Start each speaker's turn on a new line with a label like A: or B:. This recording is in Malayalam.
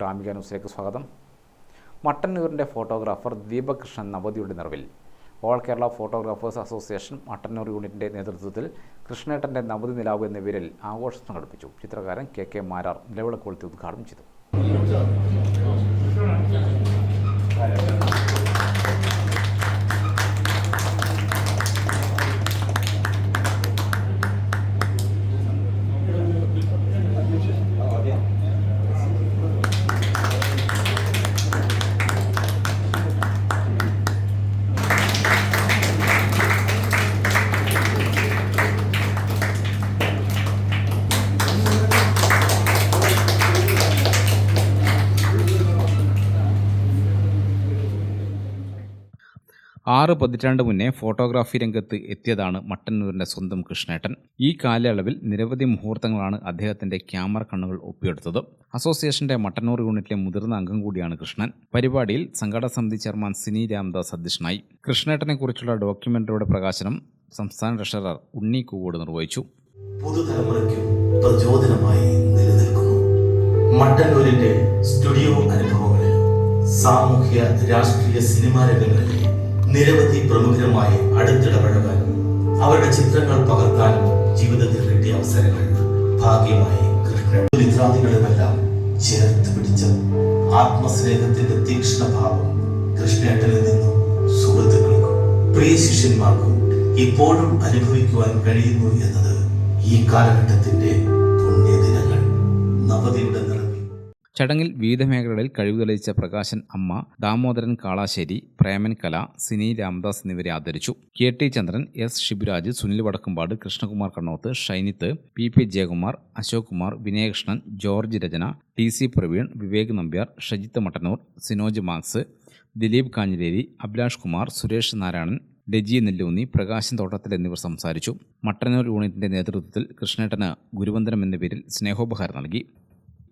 A: ഗ്രാമിക ന്യൂസിലേക്ക് സ്വാഗതം. മട്ടന്നൂരിന്റെ ഫോട്ടോഗ്രാഫർ ദീപകൃഷ്ണൻ നവതിയുടെ നിറവിൽ. All Kerala photographers association Mattannur യൂണിറ്റിന്റെ നേതൃത്വത്തിൽ കൃഷ്ണേട്ടന്റെ നവതി നിലാവ് എന്ന പേരിൽ ആഘോഷം സംഘടിപ്പിച്ചു. ചിത്രകാരൻ കെ കെ മാരാർ നിലവിളക്കൊളുത്തി ഉദ്ഘാടനം ചെയ്തു. ആറ് പതിറ്റാണ്ട് മുന്നേ ഫോട്ടോഗ്രാഫി രംഗത്ത് എത്തിയതാണ് മട്ടന്നൂരിന്റെ സ്വന്തം കൃഷ്ണേട്ടൻ. ഈ കാലയളവിൽ നിരവധി മുഹൂർത്തങ്ങളാണ് അദ്ദേഹത്തിന്റെ ക്യാമറ കണ്ണുകൾ ഒപ്പിയെടുത്തത്. അസോസിയേഷന്റെ മട്ടന്നൂർ യൂണിറ്റിലെ മുതിർന്ന അംഗം കൂടിയാണ് കൃഷ്ണൻ. പരിപാടിയിൽ സംഘടന സമിതി ചെയർമാൻ സിനി രാംദാസ് അധ്യക്ഷനായി. കൃഷ്ണേട്ടനെക്കുറിച്ചുള്ള ഡോക്യുമെന്ററിയുടെ പ്രകാശനം സംസ്ഥാന ട്രഷറർ ഉണ്ണി കൂവോട് നിർവഹിച്ചു.
B: നിലനിൽക്കുന്നു. സ്റ്റുഡിയോ അനുഭവങ്ങളിൽ സാമൂഹ്യ രാഷ്ട്രീയ സിനിമാ രംഗങ്ങളിലെ നിരവധി പ്രമുഖരുമായി അടുത്തിടപഴകാനും അവരുടെ ചിത്രങ്ങൾ പകർത്താനും ജീവിതത്തിൽ കിട്ടിയ അവസരങ്ങൾ ഭാഗ്യമായി കൃഷ്ണൻ. മിത്രാദികളുമെല്ലാം ചേർത്ത് പിടിച്ച ആത്മസ്നേഹത്തിന്റെ തീക്ഷ്ണഭാവം കൃഷ്ണേട്ടനിൽ നിന്നും സുഹൃത്തുക്കൾക്കും പ്രിയ ശിഷ്യന്മാർക്കും ഇപ്പോഴും അനുഭവിക്കുവാൻ കഴിയുന്നു എന്നത് ഈ കാലഘട്ടത്തിന്റെ
A: ചടങ്ങിൽ വിവിധ മേഖലകളിൽ കഴിവ് തെളിയിച്ച പ്രകാശൻ അമ്മ ദാമോദരൻ കാളാശ്ശേരി പ്രേമൻ കല സിനി രാമദാസ് എന്നിവരെ ആദരിച്ചു. K T Chandran S Shiburaj Sunil Vadakkumpad Krishnakumar Kannoth Shainith P P Jayakumar Ashok Kumar Vinayakrishnan George Rachana T C Praveen Vivek Nambiar Shajith Mattannur Sinoj Max Dileep Kanhileri Abhilash Kumar Suresh Narayanan Deji Nellunni Prakashan Thottathil എന്നിവർ സംസാരിച്ചു. മട്ടന്നൂർ യൂണിറ്റിന്റെ നേതൃത്വത്തിൽ കൃഷ്ണേട്ടന് ഗുരുവന്ദനം എന്ന പേരിൽ സ്നേഹോപഹാരം നൽകി.